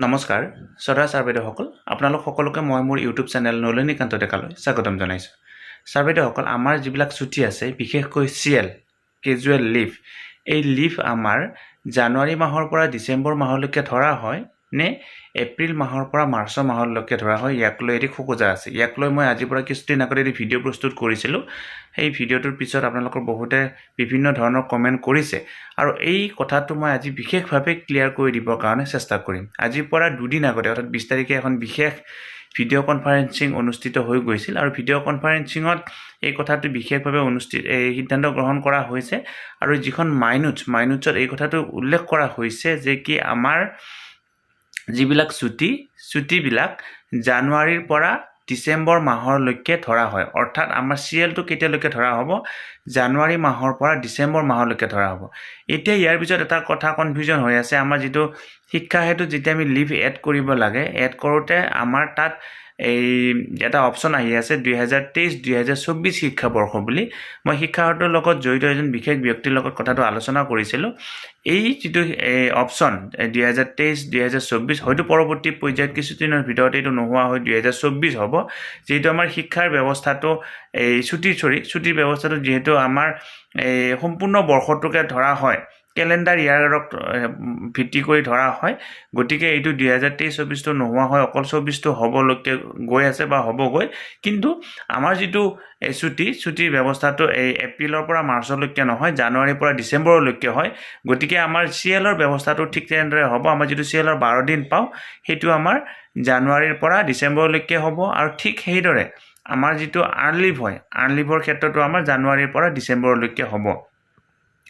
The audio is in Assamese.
নমস্কাৰ শ্ৰদ্ধা ছাৰ বাইদেউসকল আপোনালোক সকলোকে মই মোৰ ইউটিউব চেনেল নলিনীকান্ত ডেকালৈ স্বাগতম জনাইছোঁ। ছাৰ বাইদেউসকল আমাৰ যিবিলাক ছুটী আছে বিশেষকৈ চি এল কেজুৱেল লিভ এই লিভ আমাৰ জানুৱাৰী মাহৰ পৰা ডিচেম্বৰ মাহলৈকে ধৰা হয়। নে এপ্ৰিল মাহৰ পৰা মাৰ্চ মাহলৈকে ধৰা হয়, ইয়াক লৈ এটি খোকোজা আছে। ইয়াক লৈ মই আজিৰ পৰা কিছুদিন আগতে এটি ভিডিঅ' প্ৰস্তুত কৰিছিলোঁ। সেই ভিডিঅ'টোৰ পিছত আপোনালোকৰ বহুতে বিভিন্ন ধৰণৰ কমেণ্ট কৰিছে আৰু এই কথাটো মই আজি বিশেষভাৱে ক্লিয়াৰ কৰি দিবৰ কাৰণে চেষ্টা কৰিম। আজিৰ পৰা দুদিন আগতে, অৰ্থাৎ বিছ তাৰিখে এখন বিশেষ ভিডিঅ' কনফাৰেঞ্চিং অনুষ্ঠিত হৈ গৈছিল আৰু ভিডিঅ' কনফাৰেঞ্চিঙত এই কথাটো বিশেষভাৱে অনুষ্ঠিত, এই সিদ্ধান্ত গ্ৰহণ কৰা হৈছে। আৰু যিখন মাইনুটছ মাইনুটছত এই কথাটো উল্লেখ কৰা হৈছে যে কি আমাৰ যিবিলাক ছুটী ছুটীবিলাক জানুৱাৰীৰ পৰা ডিচেম্বৰ মাহলৈকে ধৰা হয়। অৰ্থাৎ আমাৰ চিৰিয়েলটো কেতিয়ালৈকে ধৰা হ'ব? জানুৱাৰী মাহৰ পৰা ডিচেম্বৰ মাহলৈকে ধৰা হ'ব। এতিয়া ইয়াৰ পিছত এটা কথা কনফিউজন হৈ আছে। আমাৰ যিটো শিক্ষা হেতুত যেতিয়া আমি লিভ এড কৰিব লাগে এড কৰোঁতে আমাৰ তাত এই এটা অপশ্যন আহি আছে দুহেজাৰ তেইছ দুহেজাৰ চৌব্বিছ শিক্ষাবৰ্ষ বুলি। মই শিক্ষাৰ্থীৰ লগত জড়িত এজন বিশেষ ব্যক্তিৰ লগত কথাটো আলোচনা কৰিছিলোঁ। এই যিটো অপশ্যন দুহেজাৰ তেইছ দুহেজাৰ চৌব্বিছ হয়তো পৰৱৰ্তী পৰ্যায়ত কিছুদিনৰ ভিতৰত এইটো নোহোৱা হৈ দুহেজাৰ চৌব্বিছ হ'ব। যিহেতু আমাৰ শিক্ষাৰ ব্যৱস্থাটো এই ছুটিৰ চৰি ছুটিৰ ব্যৱস্থাটো যিহেতু আমাৰ এই সম্পূৰ্ণ বৰ্ষটোকে ধৰা হয়। কেলেণ্ডাৰ ইয়াৰক ভিত্তি কৰি ধৰা হয়। গতিকে এইটো দুহেজাৰ তেইছ চৌবিছটো নোহোৱা হয় অকল চৌবিছটো হ'বলৈকে গৈ আছে বা হ'বগৈ। কিন্তু আমাৰ যিটো ছুটী ছুটীৰ ব্যৱস্থাটো এই এপ্ৰিলৰ পৰা মাৰ্চলৈকে নহয় জানুৱাৰীৰ পৰা ডিচেম্বৰলৈকে হয়। গতিকে আমাৰ চি এলৰ ব্যৱস্থাটো ঠিক তেনেদৰে হ'ব। আমাৰ যিটো চি এলৰ বাৰ দিন পাওঁ সেইটো আমাৰ জানুৱাৰীৰ পৰা ডিচেম্বৰলৈকে হ'ব। আৰু ঠিক সেইদৰে আমাৰ যিটো আৰ্লিভ হয় আৰ্লিভৰ ক্ষেত্ৰতো আমাৰ জানুৱাৰীৰ পৰা ডিচেম্বৰলৈকে হ'ব।